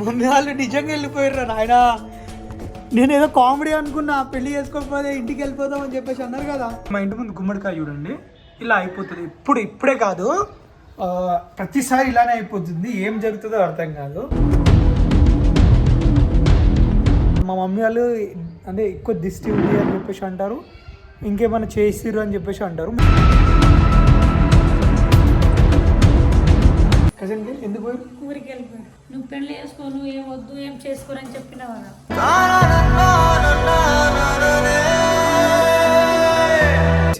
Mummy వాళ్ళు నిజంగా వెళ్ళిపోయారు నాయన. నేను ఏదో కామెడీ అనుకున్నా పెళ్ళి చేసుకోకపోతే ఇంటికి వెళ్ళిపోదాం అని చెప్పేసి అన్నారు కదా. మా ఇంటి ముందు గుమ్మడికాయ చూడండి. ఇలా అయిపోతుంది. ఇప్పుడు ఇప్పుడే కాదు ప్రతిసారి ఇలానే అయిపోతుంది. ఏం జరుగుతుందో అర్థం కాదు. మా మమ్మీ వాళ్ళు అంటే ఎక్కువ దిష్టి ఉంది అని చెప్పేసి అంటారు. ఇంకేమైనా చేసిర్రు అని చెప్పేసి అంటారు. కజన్ ఎందుకు ఊరికి పెళ్ళి చేసుకో నువ్వు ఏం వద్దు ఏం చేసుకోరని చెప్పినావు కదా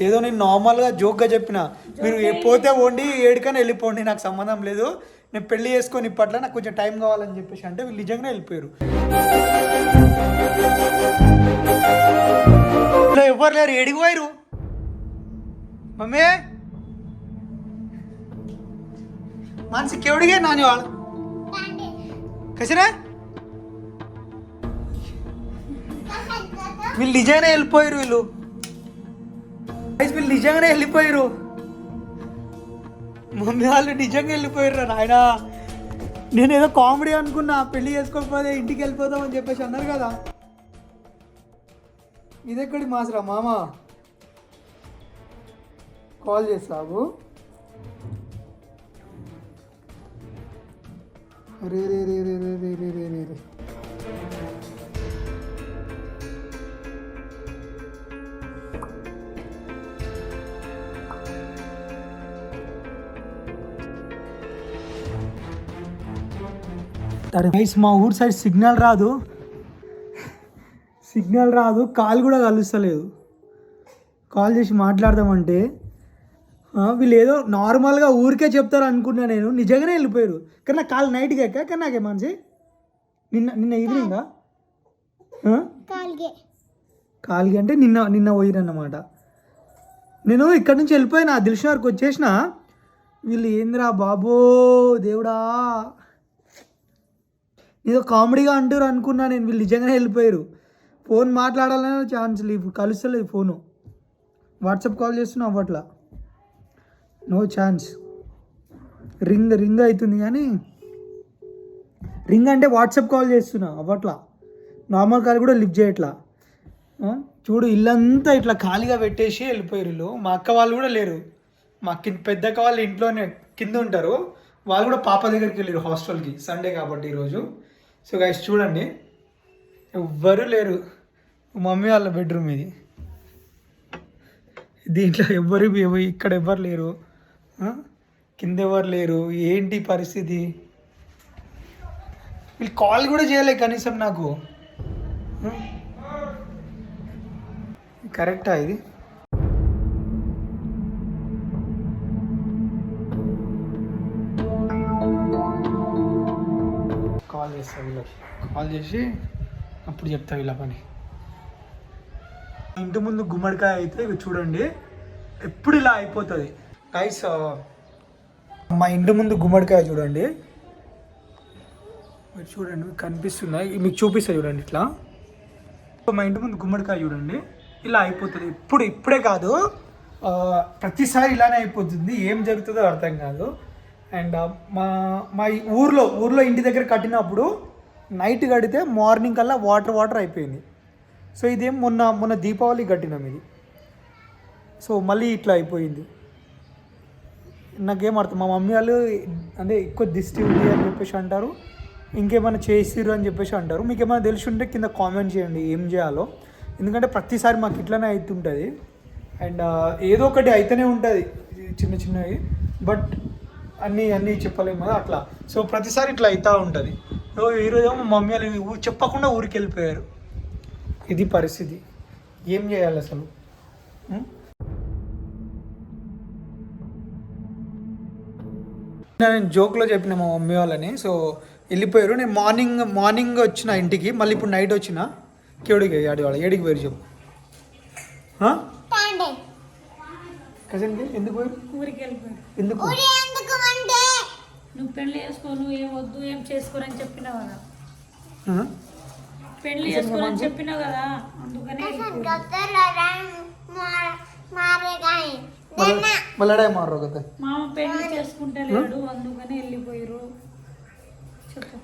ఏదో నేను నార్మల్గా జోక్గా చెప్పిన. మీరు పోతే వండి ఏడుకని వెళ్ళిపోండి నాకు సంబంధం లేదు. నేను పెళ్ళి చేసుకొని ఇప్పట్లో నాకు కొంచెం టైం కావాలని చెప్పేసి అంటే వీళ్ళు నిజంగానే వెళ్ళిపోయారు. ఎవ్వరు లేరు ఏడికి పోయారు? మమ్మీ? మనసు కేవడిగే నాని వాళ్ళు? కసిరా? వీళ్ళు నిజంగానే వెళ్ళిపోయారు వీళ్ళు. వీళ్ళు నిజంగానే వెళ్ళిపోయారు. మమ్మీ వాళ్ళు నిజంగా వెళ్ళిపోయారు నాయన. నేను ఏదో కామెడీ అనుకున్నా పెళ్ళి చేసుకోకపోతే ఇంటికి వెళ్ళిపోదాం అని చెప్పేసి అన్నారు కదా. ఇదెక్కడి మాసరా మామ? కాల్ చేస్తావు రే రే రే రే రే రే రే రే రే రే. గైస్ మా ఊరు సైడ్ సిగ్నల్ రాదు. సిగ్నల్ రాదు కాల్ కూడా కలుస్తలేదు. కాల్ చేసి మాట్లాడదామంటే వీళ్ళు ఏదో నార్మల్గా ఊరికే చెప్తారు అనుకున్నా నేను. నిజంగానే వెళ్ళిపోయారు. కానీ నా కాల్ నైట్కి ఎక్క? కానీ నాకే మంచి నిన్న నిన్న ఈవినింగా కాల్గే కాలికి. అంటే నిన్న నిన్న పోయిరన్నమాట. నేను ఇక్కడ నుంచి వెళ్ళిపోయినా దిల్షన్ వరకు వచ్చేసిన. వీళ్ళు ఏందిరా బాబో దేవుడా? ఏదో కామెడీగా అంటారు అనుకున్నా నేను. వీళ్ళు నిజంగానే వెళ్ళిపోయారు. ఫోన్ మాట్లాడాలనే ఛాన్స్ లేవు కలుస్తలేదు ఫోను. వాట్సాప్ కాల్ చేస్తున్నా అవ్వట్లా. నో ఛాన్స్ రింగ్ రింగ్ అవుతుంది కానీ రింగ్ అంటే వాట్సాప్ కాల్ చేస్తున్నా అవ్వట్లా. నార్మల్ కాల్ కూడా లిఫ్ట్ చేయట్లా. చూడు ఇల్లంతా ఇట్లా ఖాళీగా పెట్టేసి వెళ్ళిపోయారు వీళ్ళు. మా అక్క వాళ్ళు కూడా లేరు. మా కింద పెద్ద అక్క వాళ్ళు ఇంట్లోనే కింద ఉంటారు. వాళ్ళు కూడా పాప దగ్గరికి వెళ్ళారు హాస్టల్కి సండే కాబట్టి ఈరోజు సో గైస్ చూడండి. ఎవ్వరూ లేరు. మమ్మీ వాళ్ళ బెడ్రూమ్ ఇది. దీంట్లో ఎవ్వరు ఇక్కడ ఎవ్వరు లేరు. కిందెవరు కింద ఎవరు లేరు? ఏంటి పరిస్థితి? వీళ్ళు కాల్ కూడా చేయలే కనీసం నాకు. కరెక్టా ఇది? కాల్ చేస్తా వీళ్ళకి. కాల్ చేసి అప్పుడు చెప్తా వీళ్ళ పని. ఇంటి ముందు గుమ్మడికాయ అయితే ఇవి చూడండి ఎప్పుడు ఇలా అయిపోతుంది. గైస్ uh, మా ఇంటి ముందు గుమ్మడికాయ చూడండి. మీరు చూడండి మీకు కనిపిస్తున్నాయి. మీకు చూపిస్తాయి చూడండి ఇట్లా. మా ఇంటి ముందు గుమ్మడికాయ చూడండి. ఇలా అయిపోతుంది. ఇప్పుడు ఇప్పుడే కాదు ప్రతిసారి ఇలానే అయిపోతుంది. ఏం జరుగుతుందో అర్థం కాదు. అండ్ మా మా ఊర్లో ఊర్లో ఇంటి దగ్గర కట్టినప్పుడు నైట్ కడితే మార్నింగ్ కల్లా వాటర్ వాటర్ అయిపోయింది. సో ఇదేం మొన్న మొన్న దీపావళి కట్టినాం ఇది. సో మళ్ళీ ఇట్లా అయిపోయింది. నాకేం అర్థం మా మమ్మీ వాళ్ళు అంటే ఎక్కువ దిష్టి ఉంది అని చెప్పేసి అంటారు. ఇంకేమైనా చేసిర్రు అని చెప్పేసి అంటారు. మీకు ఏమైనా తెలిసి ఉంటే కింద కామెంట్ చేయండి ఏం చేయాలో. ఎందుకంటే ప్రతిసారి మాకు ఇట్లనే అవుతుంటుంది అండ్ ఏదో ఒకటి అయితేనే ఉంటుంది చిన్న చిన్నవి. బట్ అన్నీ అన్నీ చెప్పలేము కదా అట్లా. సో ప్రతిసారి ఇట్లా అవుతూ ఉంటుంది. సో ఈరోజు మా మమ్మీ వాళ్ళు ఊ- చెప్పకుండా ఊరికి వెళ్ళిపోయారు ఇది పరిస్థితి. ఏం చేయాలి అసలు? నేను జోక్లో చెప్పిన మా మమ్మీ వాళ్ళని. సో వెళ్ళిపోయారు. నేను మార్నింగ్ మార్నింగ్ వచ్చిన ఇంటికి మళ్ళీ ఇప్పుడు నైట్ వచ్చిన కేడికి ఆడి వాళ్ళ ఏడికి పోయారు చెప్పు. కజన్ ఎందుకు ఎందుకు? ఊరి ఎందుకు అంటే నువ్వు పెళ్ళి చేసుకో నువ్వు ఏం వద్దు ఏం చేసుకోరని చెప్పినావు కదా? పెళ్ళి చేసుకోరని చెప్పినావు కదా అందుకనే మళ్ళా మారు కదా మామ పెళ్ళి చేసుకుంటలేడు అందుకని వెళ్ళిపోయారు చెప్పు.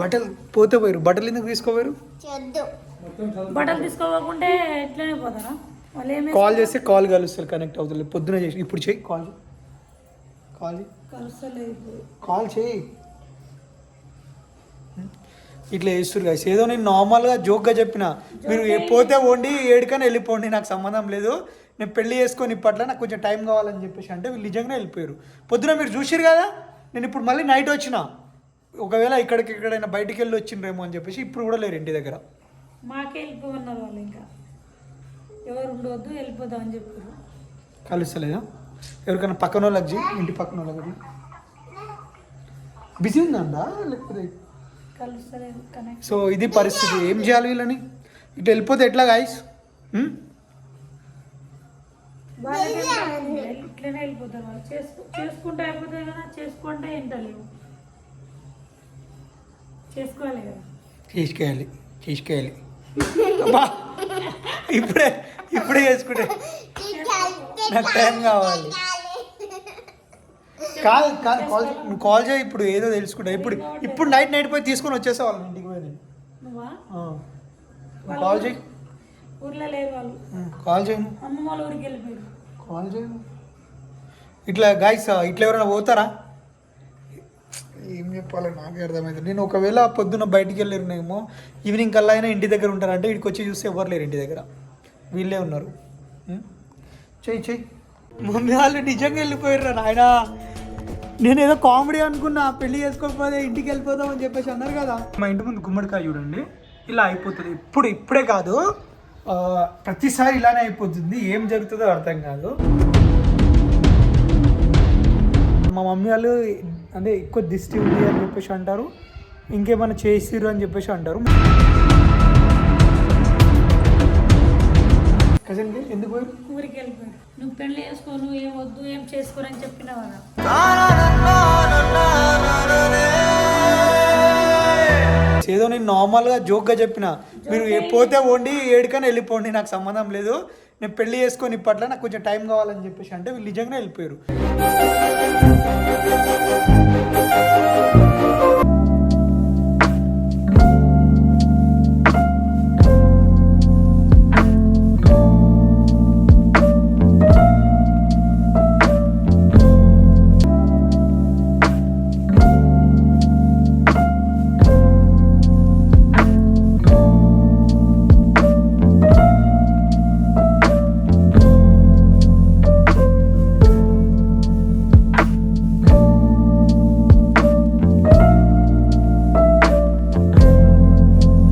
బట్టలు పోతే పోయారు బట్టలు ఎందుకు తీసుకోపోయారు చెద్దు. బట్టలు తీసుకోకుండా ఎట్లనే పోతారా? కాల్ చేస్తే కాల్ కలుస్తారు కనెక్ట్ అవుతుంది పొద్దున చేసి ఇప్పుడు చెయ్యి కాల్ చేయి. కాల్ ఇప్పుడు కాల్ చేయి. ఇట్లా చేస్తారు guys. ఏదో నేను నార్మల్గా జోక్గా చెప్పిన. మీరు పోతే వండి ఏడుకని వెళ్ళిపోండి నాకు సంబంధం లేదు. నేను పెళ్ళి చేసుకొని ఇప్పట్లో నాకు కొంచెం టైం కావాలని చెప్పేసి అంటే వీళ్ళు నిజంగానే వెళ్ళిపోయారు. పొద్దున మీరు చూసిరు కదా? నేను ఇప్పుడు మళ్ళీ నైట్ వచ్చిన. ఒకవేళ ఇక్కడికి ఎక్కడైనా బయటికి వెళ్ళి వచ్చిండ్రేమో అని చెప్పేసి ఇప్పుడు కూడా లేరు ఇంటి దగ్గర. మాకే వెళ్ళిపోమన్నారు వాళ్ళు ఇంకా. ఎవరు ఉండవద్దు వెళ్ళిపోదాం అని చెప్పారు. కలుస్తలేదా? ఎవరికైనా పక్కన వాళ్ళకి ఇంటి పక్కన వాళ్ళకి బిజీ ఉందందా లేకపోతే? కలుస్తలేదు సో ఇది పరిస్థితి. ఏం చేయాలి వీళ్ళని? ఇటు వెళ్ళిపోతే ఎట్లా గాయస్ ఇట్లనే వెళ్ళిపోతారు వాళ్ళు. చేసుకు చేసుకుంటే అయిపోతుంది కదా చేసుకుంటే ఏంట లేవు చేసుకోవాలి కదా. తీసుకెళ్ళాలి తీసుకెళ్ళాలి అబ్బా! ఇప్పుడే ఇప్పుడే చేసుకుంటే. నాకు టైం కావాలి. కాదు కాదు కాల్ నువ్వు కాల్ చేయి ఇప్పుడు ఏదో తెలుసుకుంటా. ఇప్పుడు ఇప్పుడు నైట్ నైట్ పోయి తీసుకొని వచ్చేసా ఇంటికి పోయి నేను. కాల్ చేయి. ఊర్లో లేరు వాళ్ళు. కాల్ చేయి నువ్వు. అమ్మ వాళ్ళ ఊరికి వెళ్ళిపోయారు. కాల్ చేయి నువ్వు. ఇట్లా గాయస్ ఇట్లా ఎవరైనా పోతారా? ఏం చెప్పాలో నాకే అర్థమైంది నేను ఒకవేళ పొద్దున్న బయటికి వెళ్ళినేమో ఈవినింగ్ కల్లా అయినా ఇంటి దగ్గర ఉంటారంటే ఇక్కడికి వచ్చి చూస్తే ఎవరు లేరు ఇంటి దగ్గర. వీళ్ళే ఉన్నారు? చెయ్యి చెయ్యి మమ్మీ వాళ్ళు నిజంగా వెళ్ళిపోయారు నాయన. నేను ఏదో కామెడీ అనుకున్నా పెళ్ళి చేసుకోకపోతే ఇంటికి వెళ్ళిపోదాం అని చెప్పేసి అన్నారు కదా. మా ఇంటి ముందు గుమ్మడికాయ చూడండి. ఇలా అయిపోతుంది. ఇప్పుడు ఇప్పుడే కాదు. ప్రతిసారి ఇలానే అయిపోతుంది. ఏం జరుగుతుందో అర్థం కాదు. మా మమ్మీ వాళ్ళు అంటే ఎక్కువ దిష్టి ఉంది అని చెప్పేసి అంటారు. ఇంకేమైనా చేసిర్రు అని చెప్పేసి అంటారు. కజన్ ఎందుకు ఊరికి వెళ్ళిపోయారు. నువ్వు పెళ్ళి చేసుకో నువ్వు ఏం వద్దు ఏం చేసుకోరని చెప్పినావు ఏదో నేను నార్మల్గా జోక్గా చెప్పిన. మీరు పోతే వండి ఏడుకని వెళ్ళిపోండి నాకు సంబంధం లేదు. నేను పెళ్ళి చేసుకొని ఇప్పట్లో నాకు కొంచెం టైం కావాలని చెప్పేసి అంటే వీళ్ళు నిజంగానే వెళ్ళిపోయారు.